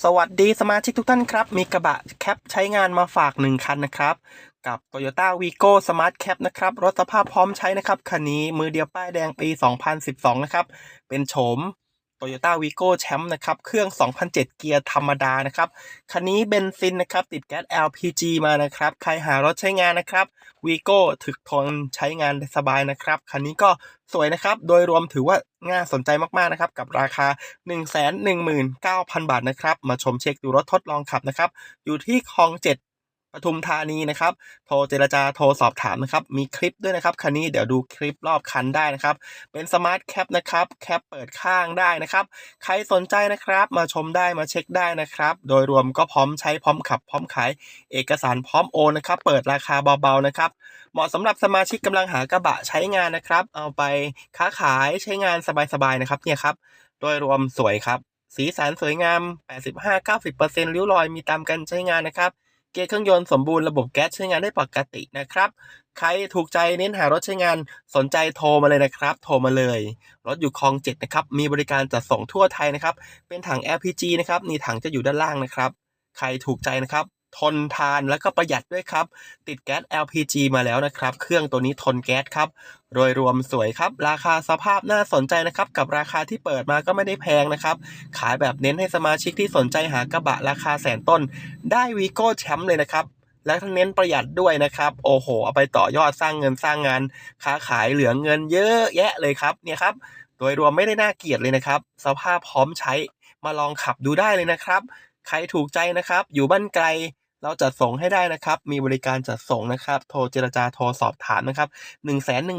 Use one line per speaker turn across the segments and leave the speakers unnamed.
สวัสดีสมาชิกทุกท่านครับ มีกระบะแคปใช้งานมาฝาก 1 คันนะครับ กับ Toyota Vigo Smart Cap นะครับ รถสภาพพร้อมใช้นะครับ คันนี้มือเดียวป้ายแดงปี 2012 นะครับ เป็นโฉม Toyota Vigo แชมป์นะครับ เครื่อง 2007 เกียร์ธรรมดานะครับ คันนี้เบนซินนะครับ ติดแก๊ส LPG มานะครับ ใครหารถใช้งานนะครับ Vigo ถึกทนใช้งานสบายนะครับ คันนี้ก็สวยนะครับ โดยรวมถือว่าน่าสนใจมาก ๆ นะครับ กับราคา 119,000 บาทนะครับ มาชมเช็คดูรถทดลองขับนะครับ อยู่ที่คลอง 7 ปทุมธานีนะครับ โทรเจรจาโทรสอบถามนะครับ มีคลิปด้วยนะครับ คันนี้เดี๋ยวดูคลิปรอบคันได้นะครับ เป็นสมาร์ทแคปนะครับ แคปเปิดข้างได้นะครับ ใครสนใจนะครับ มาชมได้มาเช็คได้นะครับ โดยรวมก็พร้อมใช้พร้อมขับ พร้อมขาย เอกสารพร้อมโอนนะครับ เปิดราคาเบาๆนะครับ เหมาะสำหรับสมาชิกกำลังหากระบะใช้งานนะครับ เอาไปค้าขายใช้งานสบายๆนะครับ เนี่ยครับ โดยรวมสวยครับ สีสันสวยงาม 85-90%ริ้วรอยมีตามกันใช้งานนะครับ เกียร์เครื่องยนต์สมบูรณ์ระบบแก๊สใช้งานได้ปกตินะครับ ใครถูกใจเน้นหารถใช้งานสนใจโทรมาเลยนะครับ โทรมาเลย รถอยู่คลองเจ็ดนะครับ มีบริการจัดส่งทั่วไทยนะครับ เป็นถัง LPG นะครับ นี่ถังจะอยู่ด้านล่างนะครับ ใครถูกใจนะครับ ทนทานแล้วก็ประหยัดด้วยครับ ติดแก๊ส LPG มาแล้วนะครับ เครื่องตัวนี้ทนแก๊สครับ โดยรวมสวยครับ ราคาสภาพน่าสนใจนะครับ กับราคาที่เปิดมาก็ไม่ได้แพงนะครับ ขายแบบเน้นให้สมาชิกที่สนใจหากระบะราคาแสนต้น ได้วีโก้แชมป์เลยนะครับและทั้งเน้นประหยัดด้วยนะครับ โอ้โห เอาไปต่อยอดสร้างเงินสร้างงาน ค้าขายเหลือเงินเยอะแยะเลยครับเนี่ยครับโดยรวมไม่ได้น่าเกลียดเลยนะครับ สภาพพร้อมใช้มาลองขับดูได้เลยนะครับ ใครถูกใจนะครับ อยู่บ้านไกล เราจัดส่งให้ได้นะครับ มีบริการจัดส่งนะครับ โทรเจรจาโทรสอบถามนะครับ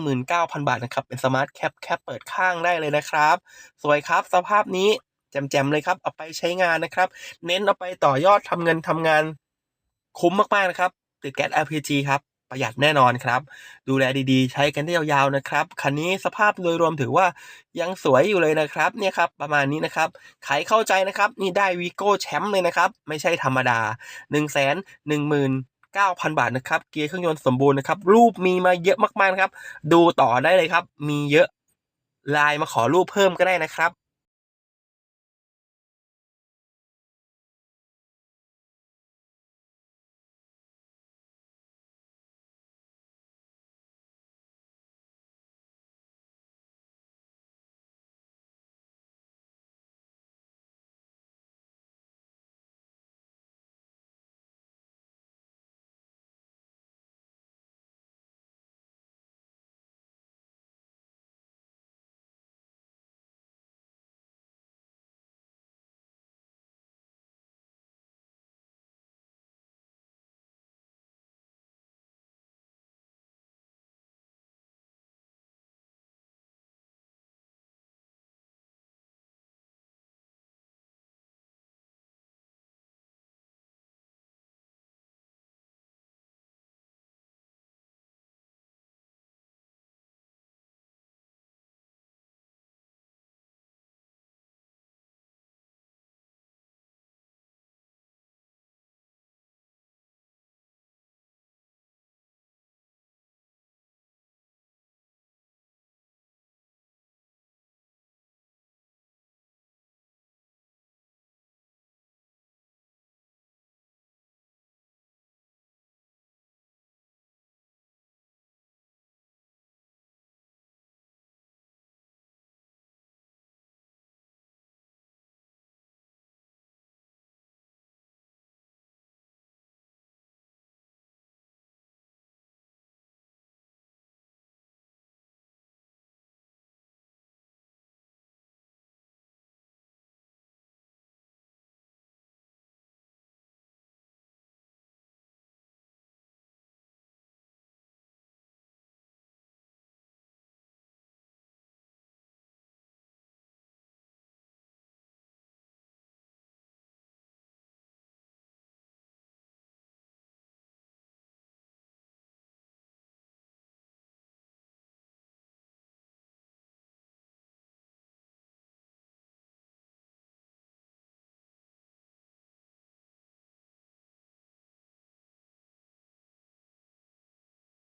119,000 บาทนะครับ เป็นสมาร์ทแคปแคปเปิดข้างได้เลยนะครับ สวยครับ สภาพนี้แจ่มๆเลยครับ เอาไปใช้งานนะครับ เน้นเอาไปต่อยอดทำเงินทำงานคุ้มมากๆนะครับ ติดแก๊ส LPG ครับ ประหยัดแน่นอนครับ ดูแลดีๆ ใช้กันได้ยาวๆนะครับ คันนี้สภาพโดยรวมถือว่ายังสวยอยู่เลยนะครับ เนี่ยครับประมาณนี้นะครับใครเข้าใจนะครับ นี่ได้วีโก้แชมป์เลยนะครับ ไม่ใช่ธรรมดา 1 1 1 9,000 บาทนะครับ เกียร์เครื่องยนต์สมบูรณ์นะครับ รูปมีมาเยอะมากๆนะครับ ดูต่อได้เลยครับ มีเยอะไลน์มาขอรูปเพิ่มก็ได้นะครับ